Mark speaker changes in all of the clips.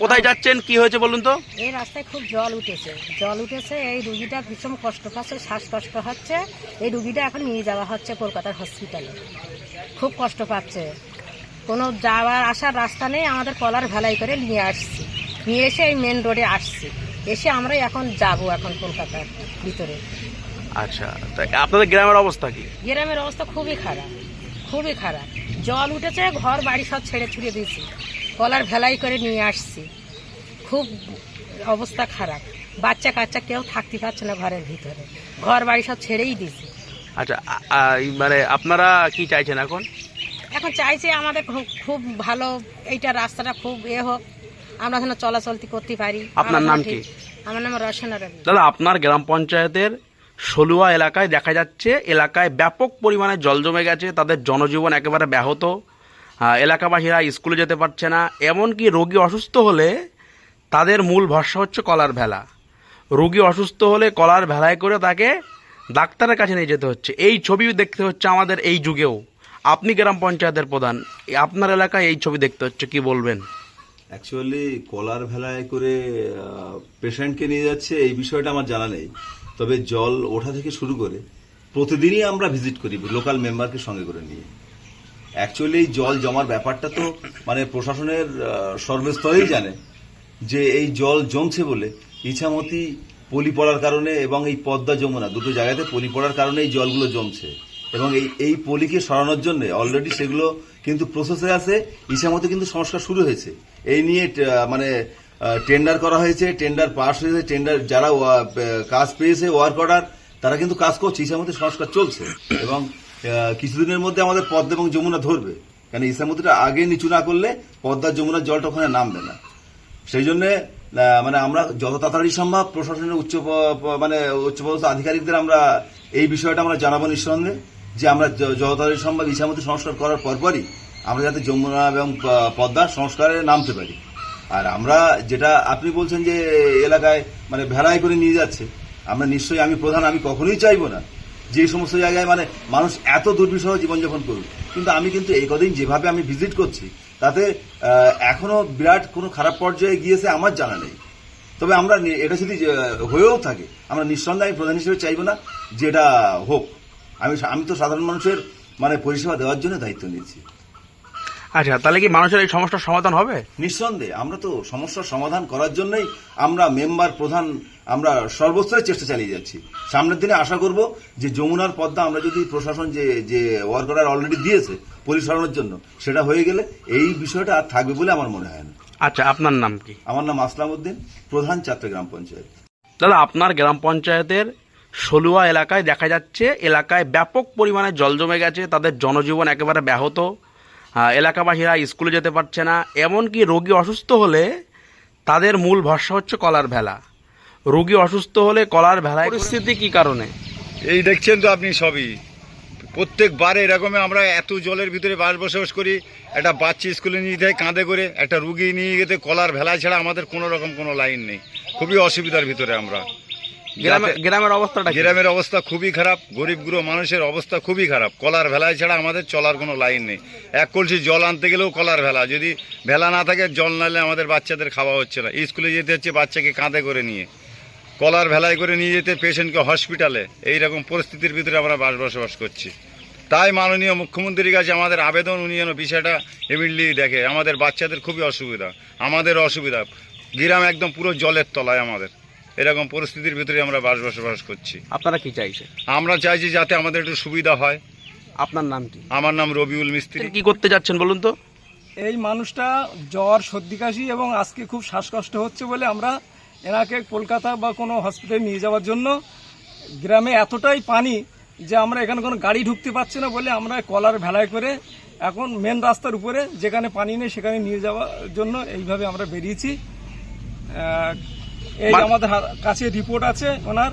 Speaker 1: কোথায় যাচ্ছেন? কি হয়েছে বলুন তো?
Speaker 2: এই রাস্তায় খুব জল উঠেছে। জল উঠেছে এই রুগীটা ভীষণ কষ্ট পাচ্ছে শ্বাসকষ্ট হচ্ছে। এই রুগীটা এখন নিয়ে যাওয়া হচ্ছে কলকাতার হসপিটালে খুব কষ্ট পাচ্ছে। কোনো যাওয়ার আসার রাস্তা নেই আমাদের কলার ভেলাই করে নিয়ে আসছি। নিয়ে এসে এই মেন রোডে আসছি। এসে আমরা এখন যাব এখন কলকাতার ভিতরে।
Speaker 1: আচ্ছা আপনাদের গ্রামের অবস্থা কি?
Speaker 2: গ্রামের অবস্থা খুবই খারাপ খুবই খারাপ। জল উঠেছে ঘর বাড়ি সব ছেড়ে ছুড়ে দিয়েছি। কলার ভেলাই করে নিয়ে আসছি। খুব অবস্থা খারাপ। বাচ্চা কাচ্চা কেউ থাকতে পারছে না ঘরের ভিতরে। ঘর বাড়ি সব ছেড়েই দিয়েছি।
Speaker 1: আচ্ছা মানে আপনারা কি চাইছেন এখন?
Speaker 2: এখন চাইছে আমাদের খুব- ভালো এইটা রাস্তাটা খুব এ হোক। আমরা যেন চলাচলতি করতে পারি।
Speaker 1: আপনার নাম কি?
Speaker 2: আমার নাম রসনা রবি
Speaker 1: দাদা আপনার গ্রাম পঞ্চায়েতের সলুয়া এলাকায় দেখা যাচ্ছে এলাকায় ব্যাপক পরিমাণে জল জমে গেছে তাদের জনজীবন একেবারে ব্যাহত। এলাকাবাসীরা স্কুলে যেতে পারছে না। এমনকি রোগী অসুস্থ হলে তাদের মূল ভরসা হচ্ছে কলার ভেলা। রোগী অসুস্থ হলে কলার ভেলায় করে তাকে ডাক্তারের কাছে নিয়ে যেতে হচ্ছে। এই ছবি দেখতে হচ্ছে আমাদের এই যুগেও। আপনি গ্রাম পঞ্চায়েতের প্রধান। আপনার এলাকায় এই ছবি দেখতে হচ্ছে, কি বলবেন?
Speaker 3: অ্যাকচুয়ালি কলার ভেলায় করে পেশেন্টকে নিয়ে যাচ্ছে, এই বিষয়টা আমার জানা নেই। তবে জল ওঠা থেকে শুরু করে প্রতিদিনই আমরা ভিজিট করি, লোকাল মেম্বারকে সঙ্গে করে নিয়ে। অ্যাকচুয়ালি জল জমার ব্যাপারটা তো মানে প্রশাসনের সর্বস্তরেই জানে যে এই জল জমছে বলে ইছামতি পলি পড়ার কারণে এবং এই পদ্মা যমুনা, দুটো জায়গাতে পলি পড়ার কারণে এই জলগুলো জমছে। এবং এই এই পলিকে সরানোর জন্য অলরেডি সেগুলো কিন্তু প্রসেসে আছে, ইছামতি কিন্তু সংস্কার শুরু হয়েছে। এই নিয়ে মানে টেন্ডার করা হয়েছে টেন্ডার পাস হয়েছে টেন্ডার যারা কাজ পেয়েছে ওয়ার্ক অর্ডার তারা কিন্তু কাজ করছে, ইছামতি সংস্কার চলছে। এবং কিছুদিনের মধ্যে আমাদের পদ্মা এবং যমুনা ধরবে। কেন কারণ ইছামতিটা আগে নিচু না করলে পদ্মা যমুনার জলটা ওখানে নামবে না। সেই জন্য মানে আমরা যত তাড়াতাড়ি সম্ভব প্রশাসনের উচ্চ মানে উচ্চপদস্থ আধিকারিকদের আমরা এই বিষয়টা আমরা জানাব নিঃসন্দেহে, যে আমরা যত তাড়াতাড়ি সম্ভব ইছামতি সংস্কার করার পরপরই আমরা যাতে যমুনা এবং প- পদ্মার সংস্কারে নামতে পারি। আর আমরা যেটা আপনি বলছেন যে এলাকায় মানে ভেড়াই করে নিয়ে যাচ্ছে, আমরা নিশ্চয়ই আমি প্রধান, আমি কখনোই চাইব না যে সমস্ত জায়গায় মানে মানুষ এত দুর্বিষহ জীবনযাপন করুক। কিন্তু আমি কিন্তু এই কদিন যেভাবে আমি ভিজিট করছি, তাতে এখনও এখনও বিরাট কোনো খারাপ পর্যায়ে গিয়েছে আমার জানা নেই। তবে আমরা এটা যদি হয়েও থাকে, আমরা নিঃসন্দেহে আমি প্রধান হিসেবে চাইব না যে এটা হোক। আমি আমি তো সাধারণ মানুষের মানে পরিষেবা দেওয়ার জন্য দায়িত্ব নিয়েছি।
Speaker 1: আচ্ছা তাহলে কি মানুষের এই সমস্যার সমাধান হবে?
Speaker 3: নিঃসন্দেহে আমরা তো সমস্যার সমাধান করার জন্যই আমরা মেম্বার প্রধান আমরা সর্বস্তরে চেষ্টা চালিয়ে যাচ্ছি। সামনের দিনে আশা করব যে যমুনার পদ্মা আমরা যদি প্রশাসন যে যে ওয়ার্ক অর্ডার অলরেডি দিয়েছে পরিচালনার জন্য সেটা হয়ে গেলে এই বিষয়টা আর থাকবে বলে আমার মনে হয় না।
Speaker 1: আচ্ছা আপনার নাম কি?
Speaker 3: আমার নাম আসলাম উদ্দিন প্রধান ছাত্র গ্রাম পঞ্চায়েত।
Speaker 1: দাদা আপনার গ্রাম পঞ্চায়েতের সলুয়া এলাকায় দেখা যাচ্ছে এলাকায় ব্যাপক পরিমাণে জল জমে গেছে তাদের জনজীবন একেবারে ব্যাহত। এলাকাবাসীরা স্কুলে যেতে পারছে না এমনকি রোগী অসুস্থ হলে তাদের মূল ভরসা হচ্ছে কলার ভেলা। রোগী অসুস্থ হলে কলার ভেলায় পরিস্থিতি কি কারণে?
Speaker 4: এই দেখছেন তো আপনি সবই। প্রত্যেকবার এরকমই আমরা এত জলের ভিতরে বাস বসবাস করি একটা বাচ্চা স্কুলে নিয়ে যায় কাঁধে করে একটা রুগী নিয়ে যেতে কলার ভেলায় ছাড়া আমাদের কোনো রকম কোনো লাইন নেই। খুবই অসুবিধার ভিতরে আমরা।
Speaker 1: গ্রামের অবস্থাটা?
Speaker 4: গ্রামের অবস্থা খুবই খারাপ গরিব গুরু মানুষের অবস্থা খুবই খারাপ। কলার ভেলায় ছাড়া আমাদের চলার কোনো লাইন নেই। এক কলসি জল আনতে গেলেও কলার ভেলা। যদি ভেলা না থাকে জল নালে আমাদের বাচ্চাদের খাওয়া হচ্ছে না। স্কুলে যেতে হচ্ছে বাচ্চাকে কাঁধে করে নিয়ে। কলার ভেলায় করে নিয়ে যেতে পেশেন্টকে হসপিটালে এইরকম পরিস্থিতির ভিতরে আমরা বাস বসবাস করছি। তাই মাননীয় মুখ্যমন্ত্রীর কাছে আমাদের আবেদন উনি যেন বিষয়টা ইমিডিয়েটলি দেখে। আমাদের বাচ্চাদের খুবই অসুবিধা। আমাদের অসুবিধা। গ্রাম একদম পুরো জলের তলায় আমাদের। এরকম পরিস্থিতির ভিতরে আমরা বাস বসবাস করছি।
Speaker 1: আপনারা কি চাইছে
Speaker 4: আমরা চাইছি যাতে আমাদের একটু সুবিধা হয়।
Speaker 1: আপনার নাম কি?
Speaker 4: আমার নাম রবিউল মিস্ত্রি।
Speaker 1: কি করতে যাচ্ছেন বলুন তো?
Speaker 5: এই মানুষটা জ্বর সর্দি কাশি এবং আজকে খুব শ্বাসকষ্ট হচ্ছে বলে আমরা এনাকে কলকাতা বা কোনো হসপিটালে নিয়ে যাওয়ার জন্য গ্রামে এতটাই পানি যে আমরা এখানে কোনো গাড়ি ঢুকতে পারছি না বলে আমরা কলার ভেলায় করে এখন মেন রাস্তার উপরে যেখানে পানি নেই সেখানে নিয়ে যাওয়ার জন্য এইভাবে আমরা বেরিয়েছি। এই আমাদের কাছে রিপোর্ট আছে ওনার।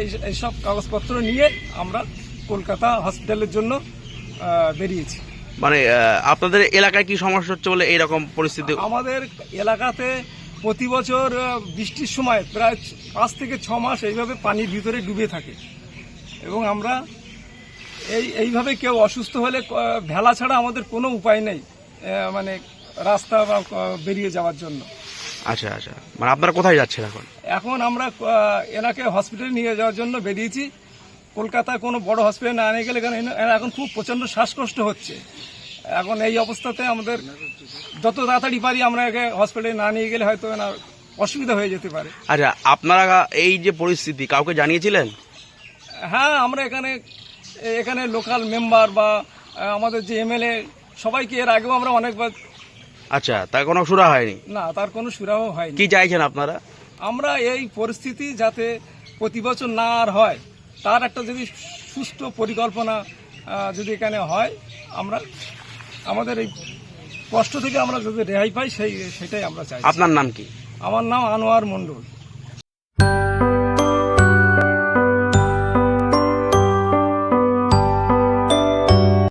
Speaker 5: এই এইসব কাগজপত্র নিয়ে আমরা কলকাতা হসপিটালের জন্য বেরিয়েছি।
Speaker 1: মানে আপনাদের এলাকায় কি সমস্যা হচ্ছে বলে এইরকম পরিস্থিতি?
Speaker 5: আমাদের এলাকাতে প্রতি বছর বৃষ্টির সময় প্রায় পাঁচ থেকে ছ মাস এইভাবে পানির ভিতরে ডুবে থাকে। এবং আমরা এই এইভাবে কেউ অসুস্থ হলে ভেলা ছাড়া আমাদের কোনো উপায় নেই মানে রাস্তা বা বেরিয়ে যাওয়ার জন্য।
Speaker 1: আচ্ছা আচ্ছা। মানে আপনারা কোথায় যাচ্ছেন এখন?
Speaker 5: এখন আমরা এনাকে হসপিটালে নিয়ে যাওয়ার জন্য বেরিয়েছি। কলকাতায় কোনো বড় হসপিটালে না নিয়ে গেলে কারণ এখন খুব প্রচণ্ড শ্বাসকষ্ট হচ্ছে। এখন এই অবস্থাতে আমাদের যত তাড়াতাড়ি পারি আমরা একে হসপিটালে না নিয়ে গেলে হয়তো এনার অসুবিধা হয়ে যেতে পারে।
Speaker 1: আচ্ছা আপনারা এই যে পরিস্থিতি কাউকে জানিয়েছিলেন?
Speaker 5: হ্যাঁ আমরা এখানে এখানে লোকাল মেম্বার বা আমাদের যে এমএলএ সবাইকে এর আগেও আমরা অনেকবার
Speaker 1: আচ্ছা তার কোনো সুরা হয়নি?
Speaker 5: না তার কোনো সুরাও হয়নি।
Speaker 1: কি চাইছেন আপনারা?
Speaker 5: আমরা এই পরিস্থিতি যাতে প্রতি বছর না আর হয় তার একটা যদি সুষ্ঠু পরিকল্পনা যদি এখানে হয় আমরা আমাদের এই কষ্ট থেকে আমরা যদি রেহাই পাই সেই সেটাই আমরা চাই
Speaker 1: আপনার নাম কি?
Speaker 5: আমার নাম আনোয়ার মণ্ডল।